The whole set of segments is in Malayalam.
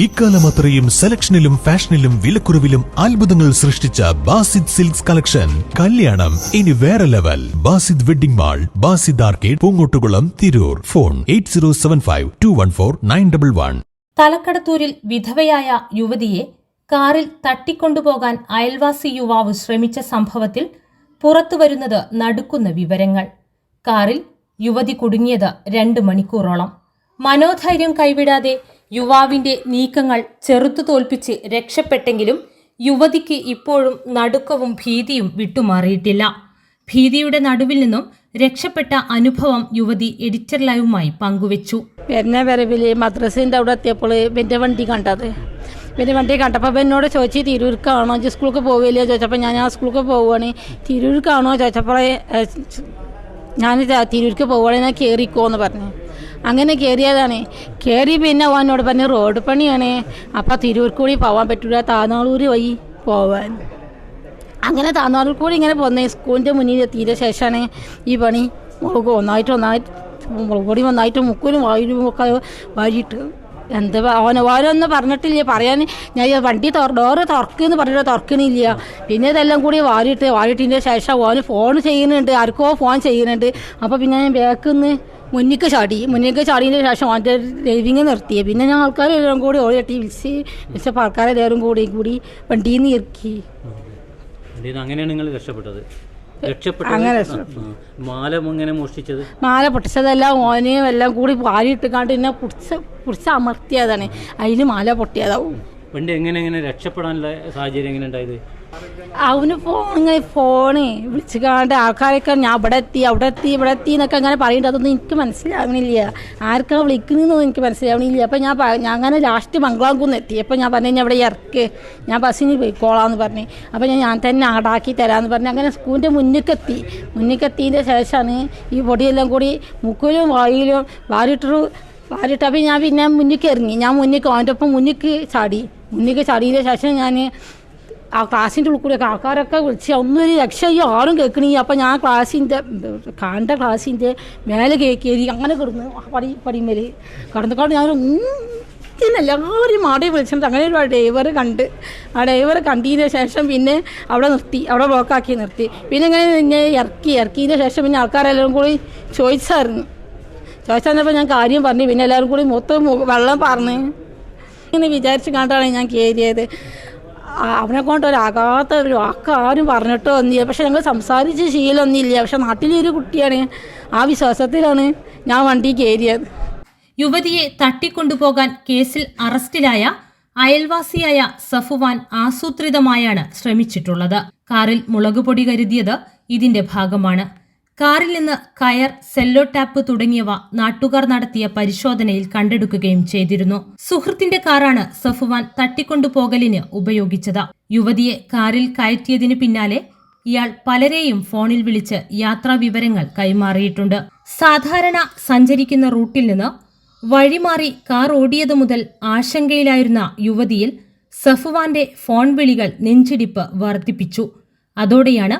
ഇക്കാലം അത്രയും സെലക്ഷനിലും ഫാഷനിലും വിലക്കുറവിലും അത്ഭുതങ്ങൾ സൃഷ്ടിച്ച ബാസിദ് സിൽക്സ് കളക്ഷൻ. കല്യാണം ഇനി വേറെ level. Basid wedding mall Basid arcade Poongottukulam Tirur. Phone eight zero seven five two one four nine double one. തലക്കടത്തൂരിൽ വിധവയായ യുവതിയെ കാറിൽ തട്ടിക്കൊണ്ടുപോകാൻ അയൽവാസി യുവാവ് ശ്രമിച്ച സംഭവത്തിൽ പുറത്തുവരുന്നത് നടുക്കുന്ന വിവരങ്ങൾ. കാറിൽ യുവതി കുടുങ്ങിയത് രണ്ട് മണിക്കൂറോളം. മനോധൈര്യം കൈവിടാതെ യുവാവിന്റെ നീക്കങ്ങൾ ചെറുത്തു തോൽപ്പിച്ച് രക്ഷപ്പെട്ടെങ്കിലും യുവതിക്ക് ഇപ്പോഴും നടുക്കവും ഭീതിയും വിട്ടുമാറിയിട്ടില്ല. ഭീതിയുടെ നടുവിൽ നിന്നും രക്ഷപ്പെട്ട അനുഭവം യുവതി എഡിറ്റർ ലൈവുമായി പങ്കുവച്ചു. വരുന്ന വരവിൽ മദ്രസിന്റെ അവിടെ എത്തിയപ്പോൾ എന്റെ വണ്ടി കണ്ടത്. പിന്നെ വണ്ടി കണ്ടപ്പോൾ എന്നോട് ചോദിച്ചു തിരൂർക്കാണോ സ്കൂൾക്ക് പോവില്ലേ? ചോദിച്ചപ്പോൾ ഞാൻ ആ സ്കൂൾക്ക് പോവുകയാണ് തിരൂർക്കാണോ ചോദിച്ചപ്പോൾ ഞാൻ തിരൂർക്ക് പോവുകയാണെങ്കിൽ ഞാൻ കയറിക്കോ എന്ന് പറഞ്ഞു. അങ്ങനെ കയറിയതാണ് കയറി പിന്നെ അവനോട് പറഞ്ഞ റോഡ് പണിയാണ്. അപ്പോൾ തിരൂർക്കൂടി പോകാൻ പറ്റില്ല താനാളൂർ വഴി പോവാൻ. അങ്ങനെ താനാളൂർ കൂടി ഇങ്ങനെ പോന്നേ. സ്കൂളിന്റെ മുന്നിൽ എത്തിയ ശേഷമാണ് ഈ പണി മുളക് ഒന്നായിട്ട് ഒന്നായിട്ട് മുളക് പൊടി ഒന്നായിട്ട് മുക്കിലും വായിലും ഒക്കെ വാരിയിട്ട്. എന്താ ഓന ഓരോന്നും പറഞ്ഞിട്ടില്ല. പറയാൻ ഞാൻ വണ്ടി ഡോറ് തുറക്കുന്നു പറഞ്ഞിട്ട് തുറക്കണില്ല. പിന്നെ ഇതെല്ലാം കൂടി വാരിയിട്ട് വാരിയിട്ടതിന്റെ ശേഷം ഓന് ഫോൺ ചെയ്യുന്നുണ്ട്. ആർക്കോ ഫോൺ ചെയ്യുന്നുണ്ട്. അപ്പോൾ പിന്നെ ഞാൻ ബാക്കിൽ നിന്ന് മുന്നിക്ക് ചാടി. മുന്നിക്ക് ചാടിയതിന് ശേഷം അവന്റെ ഡ്രൈവിങ് നിർത്തി. പിന്നെ ഞാൻ ആൾക്കാരെല്ലാം കൂടി ഓടി തട്ടി വിളിച്ച് വിളിച്ചപ്പോൾ ആൾക്കാരെല്ലാവരും കൂടി കൂടി വണ്ടിയിൽ നിന്ന് ഇറക്കി അങ്ങനെയാണ് നിങ്ങൾ രക്ഷപ്പെട്ടത്? അങ്ങനെ. മാല ഇങ്ങനെ മോഷ്ടിച്ചത്? മാല പൊട്ടിച്ചതെല്ലാം ഓനെയും എല്ലാം കൂടി വാരിയിട്ടിക്കാണ്ട് എന്നെ പിടിച്ച് പിടിച്ച് അമർത്തിയതാണ്. അതിന് മാല പൊട്ടിയതാവും. എങ്ങനെ എങ്ങനെ രക്ഷപ്പെടാനുള്ള സാഹചര്യം എങ്ങനെ ഉണ്ടായത്? അവന് ഫോൺ ഫോണ് വിളിച്ചു വിളിച്ചുകാണ്ട് ആൾക്കാരൊക്കെ ഞാൻ ഇവിടെ എത്തി അവിടെ എത്തി ഇവിടെ എത്തി എന്നൊക്കെ അങ്ങനെ പറയുന്നുണ്ട്. അതൊന്നും എനിക്ക് മനസ്സിലാവണില്ല. ആർക്കാ വിളിക്കുന്നതെന്നൊന്നും എനിക്ക് മനസ്സിലാവണില്ല. അപ്പം ഞാൻ ഞാൻ അങ്ങനെ ലാസ്റ്റ് മംഗളാംകുന്ന് എത്തി. അപ്പം ഞാൻ പറഞ്ഞു ഇവിടെ ഇറക്ക്? ഞാൻ ബസ്സിന് പോയിക്കോളാന്ന് പറഞ്ഞു. അപ്പം ഞാൻ ഞാൻ തന്നെ ആടാക്കി തരാമെന്ന് പറഞ്ഞു. അങ്ങനെ സ്കൂളിന്റെ മുന്നിക്കെത്തി മുന്നിക്കെത്തിയതിന്റെ ശേഷമാണ് ഈ പൊടിയെല്ലാം കൂടി മുക്കിലും വായിലും വാരിട്ടൊരു വാരിട്ടപ്പോൾ ഞാൻ പിന്നെ മുന്നിക്ക് ഇറങ്ങി. ഞാൻ മുന്നിക്ക് അവന്റെ ഒപ്പം മുന്നിക്ക് ചാടി. മുന്നിക്ക് ചാടിയതിന്റെ ശേഷം ഞാൻ ആ ക്ലാസ്സിന്റെ ഉള്ളിൽ കൂടെ ആൾക്കാരൊക്കെ വിളിച്ച് ഒന്നും ഒരു രക്ഷയോ ആരും കേൾക്കണില്ല. അപ്പം ഞാൻ ക്ലാസ്സിന്റെ കണ്ട ക്ലാസ്സിന്റെ മേലെ കേൾക്കി അങ്ങനെ കിടന്ന് പടി പടിമേൽ കടന്നുകൊണ്ട് ഞാൻ പിന്നെ എല്ലാവരും മാടി വിളിച്ചിട്ട് അങ്ങനെ ഒരു ഡ്രൈവർ കണ്ട് ആ ഡ്രൈവർ കണ്ടതിന് ശേഷം പിന്നെ അവിടെ നിർത്തി അവിടെ ബ്ലോക്കാക്കി നിർത്തി. പിന്നെ ഇങ്ങനെ പിന്നെ ഇറക്കി ഇറക്കിയതിന് ശേഷം പിന്നെ ആൾക്കാരെല്ലാവരും കൂടി ചോദിച്ചായിരുന്നു. ചോദിച്ചപ്പോൾ ഞാൻ കാര്യം പറഞ്ഞു. പിന്നെ എല്ലാവരും കൂടി മൊത്തം വെള്ളം പറഞ്ഞ് ഇങ്ങനെ വിചാരിച്ച് കണ്ടാണ് ഞാൻ കയറിയത് അവനെ കൊണ്ട് ഒരാകാത്ത ഒരു വാക്ക് ആരും പറഞ്ഞിട്ടോ ഒന്നുമില്ല. പക്ഷെ ഞങ്ങൾ സംസാരിച്ച് ശീലമൊന്നുമില്ല. പക്ഷെ നാട്ടിലൊരു കുട്ടിയാണ്. ആ വിശ്വാസത്തിലാണ് ഞാൻ വണ്ടി കയറിയത്. യുവതിയെ തട്ടിക്കൊണ്ടുപോകാൻ കേസിൽ അറസ്റ്റിലായ അയൽവാസിയായ സഫുവാൻ ആസൂത്രിതമായാണ് ശ്രമിച്ചിട്ടുള്ളത്. കാറിൽ മുളകുപൊടി കരുതിയത് ഇതിന്റെ ഭാഗമാണ്. കാറിൽ നിന്ന് കയർ സെല്ലോ ടാപ്പ് തുടങ്ങിയവ നാട്ടുകാർ നടത്തിയ പരിശോധനയിൽ കണ്ടെടുക്കുകയും ചെയ്തിരുന്നു. സുഹൃത്തിന്റെ കാറാണ് സഫുവാൻ തട്ടിക്കൊണ്ടുപോകലിന് ഉപയോഗിച്ചത്. യുവതിയെ കാറിൽ കയറ്റിയതിനു പിന്നാലെ ഇയാൾ പലരെയും ഫോണിൽ വിളിച്ച് യാത്രാ വിവരങ്ങൾ കൈമാറിയിട്ടുണ്ട്. സാധാരണ സഞ്ചരിക്കുന്ന റൂട്ടിൽ നിന്ന് വഴിമാറി കാർ ഓടിയതു മുതൽ ആശങ്കയിലായിരുന്ന യുവതിയിൽ സഫുവാന്റെ ഫോൺ വിളികൾ നെഞ്ചിടിപ്പ് വർദ്ധിപ്പിച്ചു. അതോടെയാണ്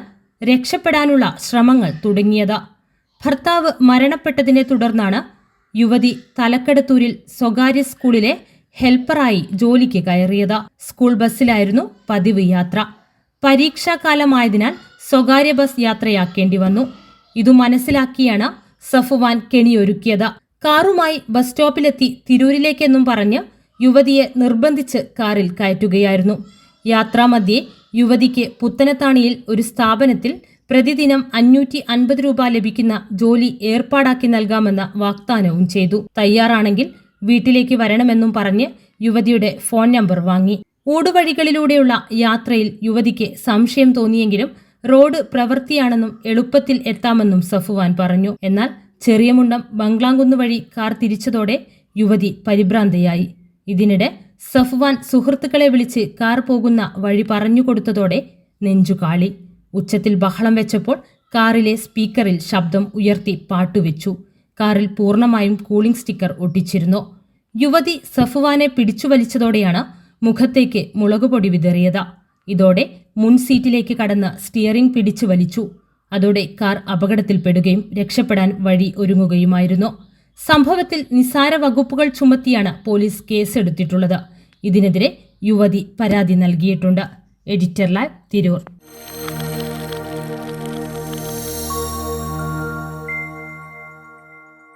രക്ഷപ്പെടാനുള്ള ശ്രമങ്ങൾ തുടങ്ങിയത്. ഭർത്താവ് മരണപ്പെട്ടതിനെ തുടർന്നാണ് യുവതി തലക്കടത്തൂരിൽ സ്വകാര്യ സ്കൂളിലെ ഹെൽപ്പറായി ജോലിക്ക് കയറിയത്. സ്കൂൾ ബസ്സിലായിരുന്നു പതിവ് യാത്ര. പരീക്ഷാകാലമായതിനാൽ സ്വകാര്യ ബസ് യാത്രയാക്കേണ്ടി വന്നു. ഇതു മനസ്സിലാക്കിയാണ് സഫുവാൻ കെണിയൊരുക്കിയത്. കാറുമായി ബസ് സ്റ്റോപ്പിലെത്തി തിരൂരിലേക്കെന്നും പറഞ്ഞ് യുവതിയെ നിർബന്ധിച്ച് കാറിൽ കയറ്റുകയായിരുന്നു. യാത്രാമധ്യേ യുവതിക്ക് പുത്തനത്താണിയിൽ ഒരു സ്ഥാപനത്തിൽ പ്രതിദിനം അഞ്ഞൂറ്റി അൻപത് രൂപ ലഭിക്കുന്ന ജോലി ഏർപ്പാടാക്കി നൽകാമെന്ന വാഗ്ദാനവും ചെയ്തു. തയ്യാറാണെങ്കിൽ വീട്ടിലേക്ക് വരണമെന്നും പറഞ്ഞ് യുവതിയുടെ ഫോൺ നമ്പർ വാങ്ങി. ഊടുവഴികളിലൂടെയുള്ള യാത്രയിൽ യുവതിക്ക് സംശയം തോന്നിയെങ്കിലും റോഡ് പ്രവൃത്തിയാണെന്നും എളുപ്പത്തിൽ എത്താമെന്നും സഫുവാൻ പറഞ്ഞു. എന്നാൽ ചെറിയ മുണ്ടം ബംഗ്ലാംകുന്ന് വഴി കാർ തിരിച്ചതോടെ യുവതി പരിഭ്രാന്തയായി. ഇതിനിടെ സഫ്വാൻ സുഹൃത്തുക്കളെ വിളിച്ച് കാർ പോകുന്ന വഴി പറഞ്ഞു കൊടുത്തതോടെ നെഞ്ചുകാളി ഉച്ചത്തിൽ ബഹളം വെച്ചപ്പോൾ കാറിലെ സ്പീക്കറിൽ ശബ്ദം ഉയർത്തി പാട്ടുവെച്ചു. കാറിൽ പൂർണമായും കൂളിംഗ് സ്റ്റിക്കർ ഒട്ടിച്ചിരുന്നു. യുവതി സഫുവാനെ പിടിച്ചു വലിച്ചതോടെയാണ് മുഖത്തേക്ക് മുളകുപൊടി വിതറിയത്. ഇതോടെ മുൻ സീറ്റിലേക്ക് കടന്ന് സ്റ്റിയറിംഗ് പിടിച്ചു വലിച്ചു. അതോടെ കാർ അപകടത്തിൽപ്പെടുകയും രക്ഷപ്പെടാൻ വഴി ഒരുങ്ങുകയുമായിരുന്നു. സംഭവത്തിൽ നിസാര വകുപ്പുകൾ ചുമത്തിയാണ് പോലീസ് കേസെടുത്തിട്ടുള്ളത്. ഇതിനെതിരെ യുവതി പരാതി നൽകിയിട്ടുണ്ട്. Editor live Tirur